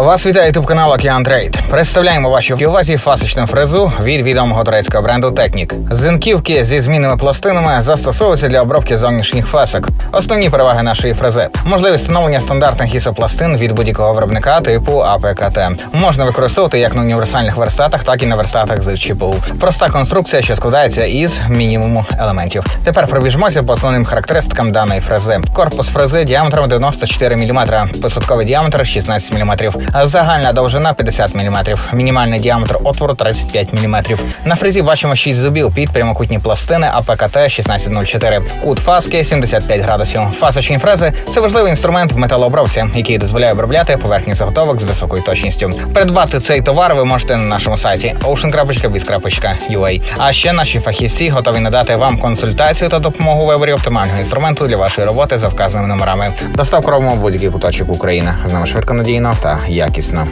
Вас вітає ютуб канал Океан Трейд. Представляємо вашій увазі фасочну фрезу від відомого турецького бренду Технік. Зинківки зі змінними пластинами застосовуються для обробки зовнішніх фасок. Основні переваги нашої фрези: можливість встановлення стандартних ісопластин від будь-якого виробника типу АПКТ. Можна використовувати як на універсальних верстатах, так і на верстатах з ЧПУ. Проста конструкція, що складається із мінімуму елементів. Тепер пробіжмося по основним характеристикам даної фрези. Корпус фрези діаметром 94 мм, посадковий діаметр 16 мм, загальна довжина 50 мм, мінімальний діаметр отвору 35 мм. На фрезі бачимо 6 зубів під прямокутні пластини АПКТ 1604. Кут фаски 75 градусів. Фасочні фрези це важливий інструмент в металообробці, який дозволяє обробляти поверхні заготовок з високою точністю. Придбати цей товар ви можете на нашому сайті ocean.biz.ua. А ще наші фахівці готові надати вам консультацію та допомогу у виборі оптимального інструменту для вашої роботи за вказаними номерами. Доставку робимо в будь-який куточок України. З нами швидко надійно та якісно.